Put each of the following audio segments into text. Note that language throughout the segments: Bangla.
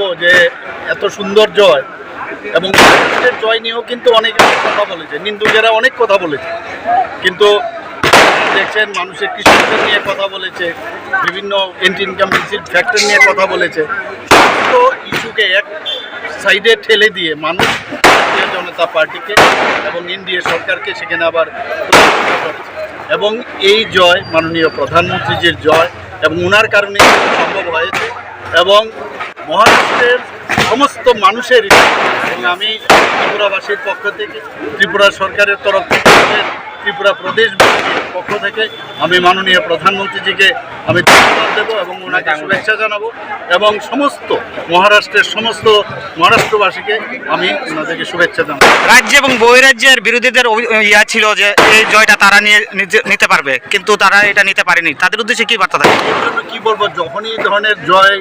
বলব যে এত সুন্দর জয় এবং জয় নিয়েও কিন্তু অনেক কথা বলেছে। নিন্দুকেরা অনেক কথা বলেছে। কিন্তু দেখছেন মানুষের কৃষকদের নিয়ে কথা বলেছে, বিভিন্ন এন্টি ইনকামেন্সির ফ্যাক্টর নিয়ে কথা বলেছে। সমস্ত ইস্যুকে এক সাইডে ঠেলে দিয়ে মানুষ ভারতীয় জনতা পার্টিকে এবং এনডিএ সরকারকে সেখানে আবার এবং এই জয় মাননীয় প্রধানমন্ত্রীজির জয় এবং ওনার কারণে সম্ভব হয়েছে এবং মহারাষ্ট্রের সমস্ত মানুষের এবং আমি ত্রিপুরাবাসীর পক্ষ থেকে ত্রিপুরা সরকারের তরফ থেকে ত্রিপুরা প্রদেশবাসীর পক্ষ থেকে আমি মাননীয় প্রধানমন্ত্রীজিকে আমি ধন্যবাদ দেবো এবং ওনাকে শুভেচ্ছা জানাব এবং সমস্ত মহারাষ্ট্রের সমস্ত মহারাষ্ট্রবাসীকে আমি ওনাদেরকে শুভেচ্ছা জানাব। রাজ্য এবং বহিরাজ্যের বিরোধীদের ইয়া ছিল যে এই জয়টা তারা নিয়ে নিতে- পারবে কিন্তু তারা এটা নিতে পারেনি। তাদের উদ্দেশ্যে কি বার্তা থাকে? কি বলব যখনই এই ধরনের জয়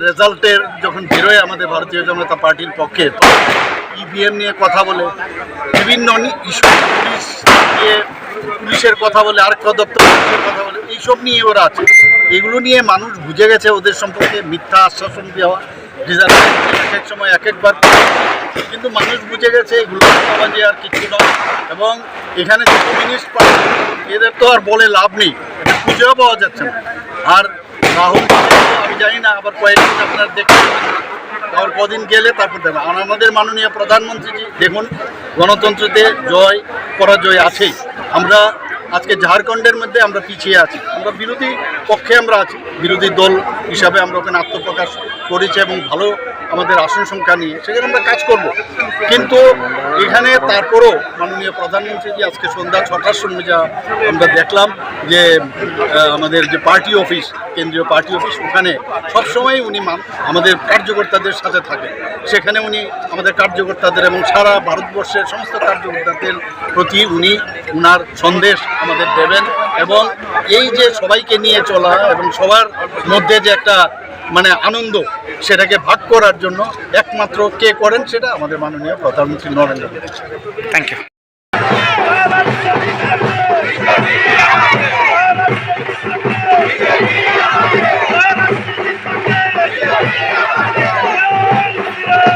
রেজাল্টের যখন বেরোয় আমাদের ভারতীয় জনতা পার্টির পক্ষে ইভিএম নিয়ে কথা বলে বিভিন্ন ইস্যু পুলিশ নিয়ে পুলিশের কথা বলে আরেকটা দপ্তর কথা বলে, এইসব নিয়ে ওরা আছে। এগুলো নিয়ে মানুষ বুঝে গেছে ওদের সম্পর্কে মিথ্যা আশ্বাসন দেওয়া এক এক সময় এক একবার কিন্তু মানুষ বুঝে গেছে এগুলো সমাজে আর কিছু নয়। এবং এখানে যে কমিউনিস্ট পার্টি, এদের তো আর বলে লাভ নেই। এটা খুঁজেও পাওয়া যাচ্ছে না। আর রাহুল আমি জানি না, আবার কয়েকদিন আপনার দেখতে আবার কদিন গেলে তারপর দেবেন আর আমাদের মাননীয় প্রধানমন্ত্রীজি, দেখুন, গণতন্ত্রতে জয় পরাজয় আছে আমরা আজকে ঝাড়খণ্ডের মধ্যে আমরা পিছিয়ে আছি। আমরা বিরোধী পক্ষে আমরা আছি। বিরোধী দল হিসাবে আমরা ওখানে আত্মপ্রকাশ করেছি এবং ভালো আমাদের আসন সংখ্যা নিয়ে, সেখানে আমরা কাজ করব। কিন্তু এখানে তারপরও মাননীয় প্রধানমন্ত্রীজি আজকে সন্ধ্যা ছটার সময় যা আমরা দেখলাম যে আমাদের যে পার্টি অফিস, কেন্দ্রীয় পার্টি অফিস, ওখানে সবসময় উনি আমাদের কার্যকর্তাদের সাথে থাকেন। সেখানে উনি আমাদের কার্যকর্তাদের এবং সারা ভারতবর্ষের সমস্ত কার্যকর্তাদের প্রতি উনি উনার সন্দেশ আমাদের দেবেন। এবং এই যে সবাইকে নিয়ে চলা এবং সবার মধ্যে যে একটা মানে আনন্দ, সেটাকে ভাগ করার জন্য একমাত্র কে করেন সেটা আমাদের মাননীয় প্রধানমন্ত্রী নরেন্দ্র মোদী। Thank you